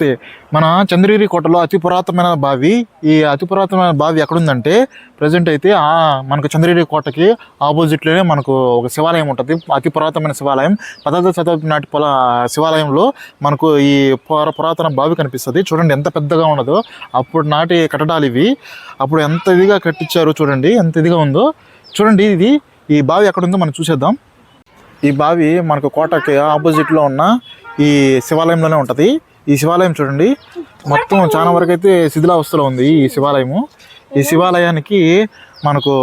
నమస్తే మన చంద్రగిరి కోటలో అతి పురాతనమైన బావి ఈ అతి పురాతనమైన బావి ఎక్కడుందంటే ప్రజెంట్ అయితే ఆ మనకు చంద్రగిరి కోటకి ఆపోజిట్లోనే మనకు ఒక శివాలయం ఉంటుంది. అతి పురాతనమైన శివాలయం. పదహారు శతాబ్ది నాటి పొల శివాలయంలో మనకు ఈ పురాతన బావి కనిపిస్తుంది. చూడండి ఎంత పెద్దగా ఉన్నదో. అప్పుడు నాటి కట్టడాలు ఇవి. అప్పుడు ఎంత ఇదిగా కట్టించారో చూడండి. ఎంత ఇదిగా ఉందో. చూడండి ఇది. ఈ బావి ఎక్కడుందో మనం చూసేద్దాం. ఈ బావి మనకు కోటకి ఆపోజిట్లో ఉన్న ఈ శివాలయంలోనే ఉంటుంది. ఈ శివాలయం చూడండి. మొత్తం చాలా వరకు అయితే శిథిలావస్థలో ఉంది ఈ శివాలయము. ఈ శివాలయానికి మనకు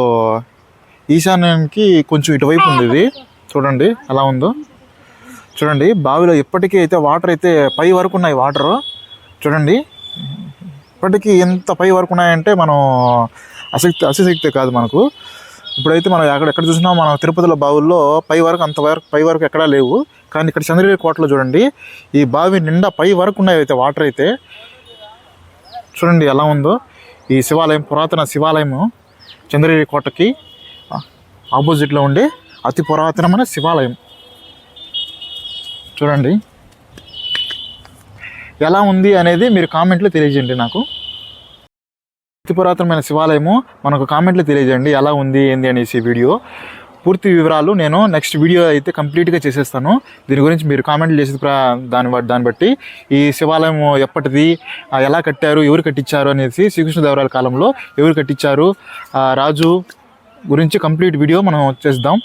ఈశాన్యానికి కొంచెం ఇటువైపు ఉంది ఇది. చూడండి ఎలా ఉందో. చూడండి బావిలో ఇప్పటికీ అయితే వాటర్ అయితే పై వరకు ఉన్నాయి వాటర్. చూడండి ఇప్పటికీ ఎంత పై వరకు ఉన్నాయంటే మనం అశక్తి అసశక్తి కాదు మనకు. ఇప్పుడైతే మనం ఎక్కడ ఎక్కడ చూసినా మన తిరుపతిలో బావుల్లో పై వరకు అంతవరకు పై వరకు ఎక్కడా లేవు. కానీ ఇక్కడ చంద్రగిరి కోటలో చూడండి ఈ బావి నిండా పై వరకు ఉన్నాయి అయితే వాటర్ అయితే. చూడండి ఎలా ఉందో. ఈ శివాలయం పురాతన శివాలయము చంద్రగిరి కోటకి ఆపోజిట్లో ఉండే అతి పురాతనమైన శివాలయం. చూడండి. ఎలా ఉంది అనేది మీరు కామెంట్లో తెలియజేయండి నాకు. అతి పురాతనమైన శివాలయము మనకు కామెంట్లో తెలియజేయండి. ఎలా ఉంది ఏంది అనేసి వీడియో. పూర్తి వివరాలు నేను నెక్స్ట్ వీడియో అయితే కంప్లీట్గా చేసేస్తాను. దీని గురించి మీరు కామెంట్లు చేసేది దాని దాన్ని బట్టి దాన్ని బట్టి. ఈ శివాలయం ఎప్పటిది ఎలా కట్టారు ఎవరు కట్టించారు అనేసి శ్రీకృష్ణదేవరాయల కాలంలో ఎవరు కట్టించారు రాజు గురించి కంప్లీట్ వీడియో మనం చేద్దాం.